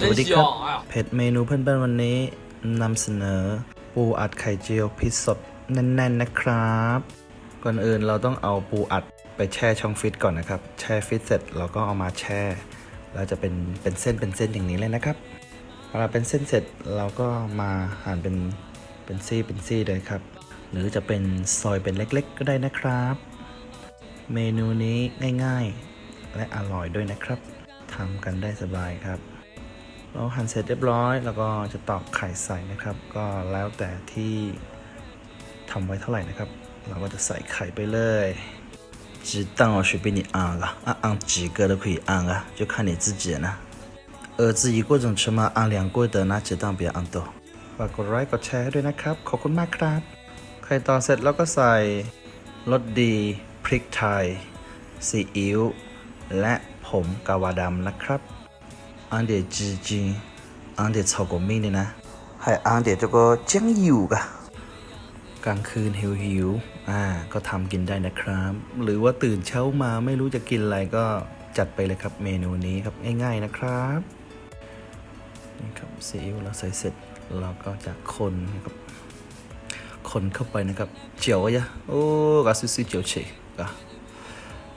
สวัสดีครับเพจเมนูเพื่อนๆวันนี้นำเสนอ ปูอัดไข่เจียวพิกสดแน่นๆนะครับ ก่อนอื่นเราต้องเอาปูอัดไปแช่ช่องฟิตก่อนนะครับ แช่ฟิตเสร็จเราก็เอามาแช่แล้วจะเป็นเป็นเส้นเป็นเส้นอย่างนี้เลยนะครับพอเราเป็นเส้นเสร็จเราก็มาหั่นเป็นเป็นซี่เป็นซี่เลยครับ หรือจะเป็นซอยเป็นเล็กๆ ก็ได้นะครับ เมนูนี้ง่ายๆ และอร่อยด้วยนะครับทำกันได้สบายครับ เราหั่นเสร็จเรียบร้อยแล้วก็จะตอกไข่ใส่นะครับ ก็แล้วแต่ที่ทำไว้เท่าไหร่นะครับ เราก็จะใส่ไข่ไปเลย鸡蛋我随便你按了，按按几个都可以按啊，就看你自己了。儿子一个人吃嘛，按两个的那鸡蛋不要按多。ฝากกดไลค์กดแชร์ด้วยนะครับ ขอบคุณมากครับ ไข่ต่อเสร็จแล้วก็ใส่รสดี พริกไทย ซีอิ๊ว และผงกาวาดำนะครับ 按点鸡精，按点炒过面的呢，还按点这个酱油噶。กลางคืนหิวหิวๆอ่า ก็ทำกินได้นะครับ หรือว่าตื่นเช้ามาไม่รู้จะกินอะไรก็จัดไปเลยครับเมนูนี้ครับง่ายๆนะครับ นี่ครับซีอิ๊วเราใส่เสร็จเราก็จะคนนะครับ คนเข้าไปนะครับ เจียวอะโอ้กาซิซิเจียวเฉยกะ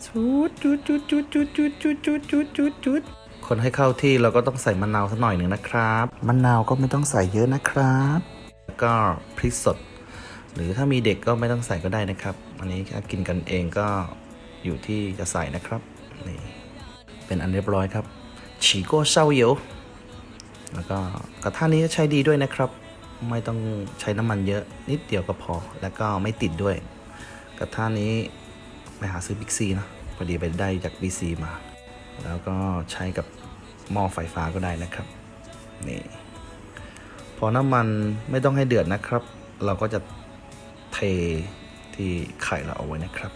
จุดจุดจุดจุดจุดจุดจุดจุดจุดจุดจุด คนให้เข้าที่เราก็ต้องใส่มะนาวสักหน่อยหนึ่งนะครับมะนาวก็ไม่ต้องใส่เยอะนะครับแล้วก็พริกสด หรือถ้ามีเด็กก็ไม่ต้องใส่ก็ได้นะครับ อันนี้ถ้ากินกันเองก็อยู่ที่จะใส่นะครับนี่เป็นอันเรียบร้อยครับฉีโก้เซาเยวแล้วก็กระทะนี้ก็ใช้ดีด้วยนะครับ ไม่ต้องใช้น้ำมันเยอะนิดเดียวก็พอ แล้วก็ไม่ติดด้วย กระทะนี้ไปหาซื้อบิ๊กซีนะพอดีไปได้จากบิ๊กซีมา แล้วก็ใช้กับหม้อไฟฟ้าก็ได้นะครับนี่พอน้ำมันไม่ต้องให้เดือดนะครับ เราก็จะเทที่ไข่เราเอาไว้นะครับ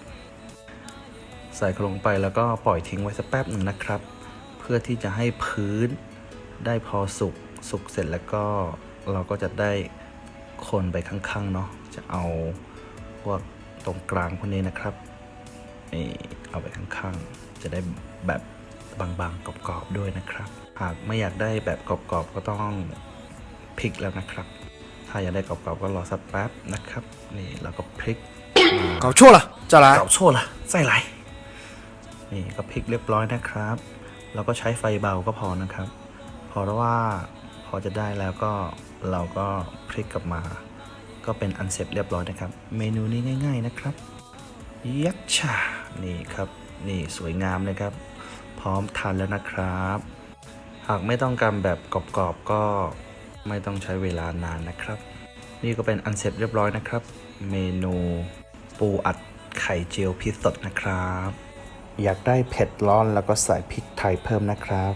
ใส่ลงไปแล้วก็ปล่อยทิ้งไว้สักแป๊บหนึ่งนะครับ เพื่อที่จะให้พื้นได้พอสุกสุกเสร็จแล้วก็เราก็จะได้คนไปข้างๆเนาะจะเอาพวกตรงกลางพวกนี้นะครับนี่เอาไปข้างๆ จะได้แบบ บางๆกรอบๆด้วยนะครับ หากไม่อยากได้แบบกรอบๆก็ต้องพลิกแล้วนะครับ ถ้าอยากได้กรอบๆก็รอสักแป๊บนะครับ นี่เราก็พลิกเกาชั่วล่ะจะไรเกาชั่วล่ะไส้ไหลนี่ก็พลิกเรียบร้อยนะครับ แล้วก็ใช้ไฟเบาก็พอนะครับ เพแล้ว่าพอจะได้แล้วก็เราก็พลิกกลับมา ก็เป็นอันเสร็จเรียบร้อยนะครับ เมนูนี้ง่าย ๆนะครับ ยักษ์ชานี่ครับ นี่สวยงามเลยครับ พร้อมทานแล้วนะครับ หากไม่ต้องการแบบกรอบๆก็ไม่ต้องใช้เวลานานนะครับ นี่ก็เป็นอันเสร็จเรียบร้อยนะครับ เมนูปูอัดไข่เจียวพริกสดนะครับ อยากได้เผ็ดร้อนแล้วก็ใส่พริกไทยเพิ่มนะครับ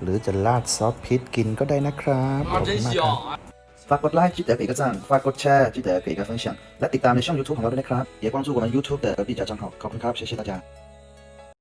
หรือจะราดซอสพริกกินก็ได้นะครับข 啊， อบคุ 真 ณมาก 香！ ครับ 哎。 ฝากกดไลค์记得给个赞ฝากกดแชร์记得给个分享และติดตามในช่อง YouTube ของเราด้วยนะครับ也关注我们 YouTube 的隔壁小账号ขอบคุณครับ谢谢大家